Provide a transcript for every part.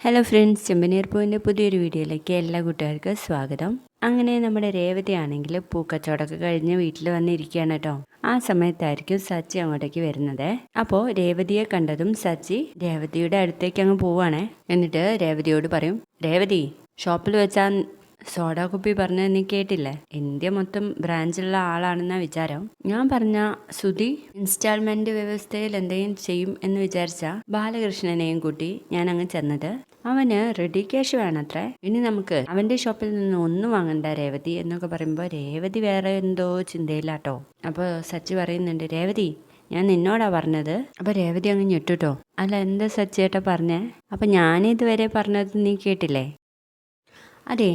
Hello friends ചെമ്പനീർ പൂവിന്റെ പുതിയൊരു വീഡിയോയിലേക്ക് എല്ലാ കൂട്ടുകാർക്കും സ്വാഗതം. അങ്ങനെ നമ്മുടെ രേവതി ആണെങ്കിൽ പൂക്കച്ചവടമൊക്കെ കഴിഞ്ഞ് വീട്ടിൽ വന്നിരിക്കുകയാണ് കേട്ടോ. ആ സമയത്തായിരിക്കും സച്ചി അങ്ങോട്ടേക്ക് വരുന്നത്. അപ്പോൾ രേവതിയെ കണ്ടതും സച്ചി രേവതിയുടെ അടുത്തേക്ക് അങ്ങ് പോവാണേ. എന്നിട്ട് രേവതിയോട് പറയും രേവതി ഷോപ്പിൽ വെച്ചാൽ സോഡ കുപ്പി പറഞ്ഞത് നീ കേട്ടില്ലേ? ഇന്ത്യ മൊത്തം ബ്രാഞ്ചുള്ള ആളാണെന്ന വിചാരം. ഞാൻ പറഞ്ഞ സുധി ഇൻസ്റ്റാൾമെന്റ് വ്യവസ്ഥയിൽ എന്തെങ്കിലും ചെയ്യും എന്ന് വിചാരിച്ച ബാലകൃഷ്ണനെയും കൂട്ടി ഞാൻ അങ്ങ് ചെന്നത്. അവന് റെഡി ക്യാഷ് വേണത്രേ. ഇനി നമുക്ക് അവന്റെ ഷോപ്പിൽ നിന്ന് ഒന്നും വാങ്ങണ്ട രേവതി എന്നൊക്കെ പറയുമ്പോൾ രേവതി വേറെ എന്തോ ചിന്തയിലാട്ടോ. അപ്പോൾ സച്ചി പറയുന്നുണ്ട് രേവതി ഞാൻ നിന്നോടാ പറഞ്ഞത്. അപ്പൊ രേവതി അങ്ങ് ഞെട്ടുട്ടോ. അല്ല എന്താ സച്ചിയേട്ടാ പറഞ്ഞേ? അപ്പൊ ഞാനിതുവരെ പറഞ്ഞത് നീ കേട്ടില്ലേ? അതെ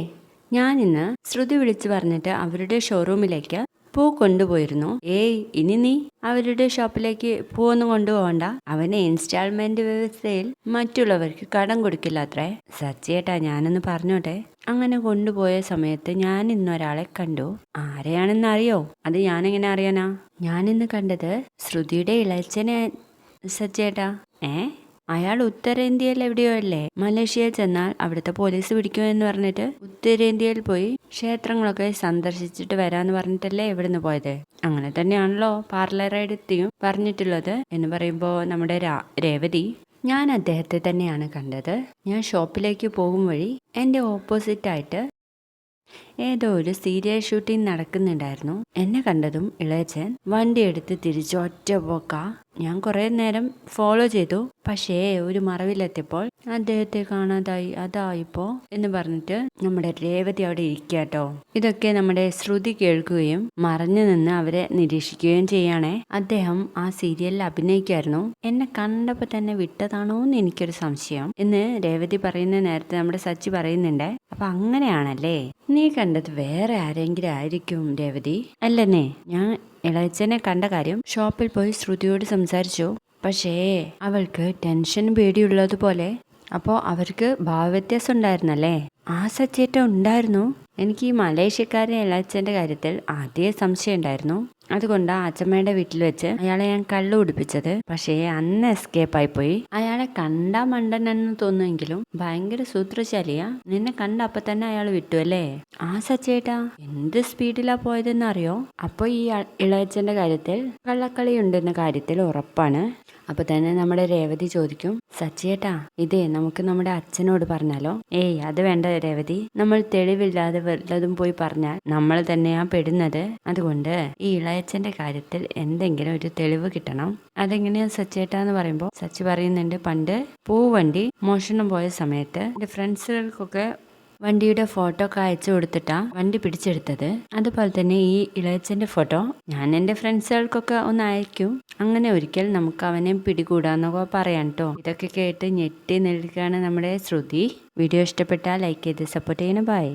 ഞാനിന്ന് ശ്രുതി വിളിച്ചു പറഞ്ഞിട്ട് അവരുടെ ഷോറൂമിലേക്ക് പൂ കൊണ്ടുപോയിരുന്നു. ഏയ് ഇനി നീ അവരുടെ ഷോപ്പിലേക്ക് പൂവൊന്നും കൊണ്ടുപോകണ്ട അവനെ ഇൻസ്റ്റാൾമെന്റ് വ്യവസ്ഥയിൽ മറ്റുള്ളവർക്ക് കടം കൊടുക്കില്ല അത്രേ സച്ചേട്ടാ ഞാനൊന്ന് പറഞ്ഞോട്ടെ. അങ്ങനെ കൊണ്ടുപോയ സമയത്ത് ഞാൻ ഇന്നൊരാളെ കണ്ടു. ആരെയാണെന്ന് അറിയോ? അത് ഞാനെങ്ങനെ അറിയാനാ? ഞാനിന്ന് കണ്ടത് ശ്രുതിയുടെ ഇളച്ചനെ സച്ചേട്ടാ ഏ? അയാൾ ഉത്തരേന്ത്യയിൽ എവിടെയോ അല്ലേ? മലേഷ്യയിൽ ചെന്നാൽ അവിടുത്തെ പോലീസ് പിടിക്കുമെന്ന് പറഞ്ഞിട്ട് ഉത്തരേന്ത്യയിൽ പോയി ക്ഷേത്രങ്ങളൊക്കെ സന്ദർശിച്ചിട്ട് വരാന്ന് പറഞ്ഞിട്ടല്ലേ ഇവിടുന്ന് പോയത്? അങ്ങനെ തന്നെയാണല്ലോ പാർലർ എടുത്തിയും പറഞ്ഞിട്ടുള്ളത് എന്ന് പറയുമ്പോൾ നമ്മുടെ രേവതി ഞാൻ അദ്ദേഹത്തെ തന്നെയാണ് കണ്ടത്. ഞാൻ ഷോപ്പിലേക്ക് പോകും വഴി എന്റെ ഓപ്പോസിറ്റായിട്ട് ഏതോ ഒരു സീരിയൽ ഷൂട്ടിംഗ് നടക്കുന്നുണ്ടായിരുന്നു. എന്നെ കണ്ടതും ഇളയച്ചൻ വണ്ടി എടുത്ത് തിരിച്ച് ഒറ്റ പോക്ക. ഞാൻ കുറേ നേരം ഫോളോ ചെയ്തു. പക്ഷേ ഒരു മറവിലെത്തിയപ്പോൾ അദ്ദേഹത്തെ കാണാതായി. അതായിപ്പോ എന്ന് പറഞ്ഞിട്ട് നമ്മുടെ രേവതി അവിടെ ഇരിക്കാട്ടോ ഇതൊക്കെ നമ്മുടെ ശ്രുതി കേൾക്കുകയും മറഞ്ഞു നിന്ന് അവരെ നിരീക്ഷിക്കുകയും ചെയ്യാണേ. അദ്ദേഹം ആ സീരിയലിൽ അഭിനയിക്കായിരുന്നു. എന്നെ കണ്ടപ്പോ തന്നെ വിട്ടതാണോ എന്ന് എനിക്കൊരു സംശയം. എന്ന് രേവതി പറയുന്ന നേരത്തെ നമ്മുടെ സച്ചി പറയുന്നുണ്ട്. അപ്പൊ അങ്ങനെയാണല്ലേ? നീ കണ്ടത് വേറെ ആരെങ്കിലും ആയിരിക്കും രേവതി. അല്ലെന്നേ ഞാൻ ഇളയച്ചനെ കണ്ട കാര്യം ഷോപ്പിൽ പോയി ശ്രുതിയോട് സംസാരിച്ചു. പക്ഷേ അവൾക്ക് ടെൻഷൻ പേടിയുള്ളതുപോലെ അപ്പോൾ അവർക്ക് ഭാവവ്യത്യാസം ഉണ്ടായിരുന്നല്ലേ? ആ സച്ചേറ്റം ഉണ്ടായിരുന്നു. എനിക്ക് ഈ മലേഷ്യക്കാരൻ ഇളയച്ചന്റെ കാര്യത്തിൽ ആദ്യ സംശയം ഉണ്ടായിരുന്നു. അതുകൊണ്ട് അച്ഛമ്മയുടെ വീട്ടിൽ വെച്ച് അയാളെ ഞാൻ കള്ളു കുടിപ്പിച്ചത്. പക്ഷേ അന്ന് എസ്കേപ്പ് ആയി പോയി അയാളെ കണ്ടാ മണ്ടനെന്ന് തോന്നുമെങ്കിലും ഭയങ്കര സൂത്രശാലിയാ. നിന്നെ കണ്ട അപ്പൊ തന്നെ അയാൾ വിട്ടു അല്ലേ? ആ സച്ചേട്ടാ എന്ത് സ്പീഡിലാ പോയതെന്ന് അറിയോ അപ്പൊ ഈ ഇളയച്ചന്റെ കാര്യത്തിൽ കള്ളക്കളി ഉണ്ടെന്ന കാര്യത്തിൽ ഉറപ്പാണ്. അപ്പൊ തന്നെ നമ്മുടെ രേവതി ചോദിക്കും സച്ചിയേട്ടാ ഇതേ നമുക്ക് നമ്മുടെ അച്ഛനോട് പറഞ്ഞാലോ? ഏയ് അത് വേണ്ട രേവതി. നമ്മൾ തെളിവില്ലാതെ വല്ലതും പോയി പറഞ്ഞാൽ നമ്മൾ തന്നെയാ പെടുന്നത്. അതുകൊണ്ട് ഈ ഇളയച്ചന്റെ കാര്യത്തിൽ എന്തെങ്കിലും ഒരു തെളിവ് കിട്ടണം. അതെങ്ങനെയാ സച്ചേട്ടാ എന്ന് പറയുമ്പോൾ സച്ചി പറയുന്നുണ്ട് പണ്ട് പൂവണ്ടി മോഷണം പോയ സമയത്ത് എന്റെ ഫ്രണ്ട്സുകൾക്കൊക്കെ വണ്ടിയുടെ ഫോട്ടോ ഒക്കെ അയച്ചു കൊടുത്തിട്ടാ വണ്ടി പിടിച്ചെടുത്തത്. അതുപോലെ തന്നെ ഈ ഇളയച്ചന്റെ ഫോട്ടോ ഞാൻ എന്റെ ഫ്രണ്ട്സുകൾക്കൊക്കെ ഒന്ന് അയക്കും. അങ്ങനെ ഒരിക്കൽ നമുക്ക് അവനെ പിടികൂടാന്നൊക്കെ പറയാം കേട്ടോ ഇതൊക്കെ കേട്ട് ഞെട്ടി നിൽക്കുകയാണ് നമ്മുടെ ശ്രുതി. വീഡിയോ ഇഷ്ടപ്പെട്ടാൽ ലൈക്ക് ചെയ്ത് സപ്പോർട്ട് ചെയ്യണം. ബൈ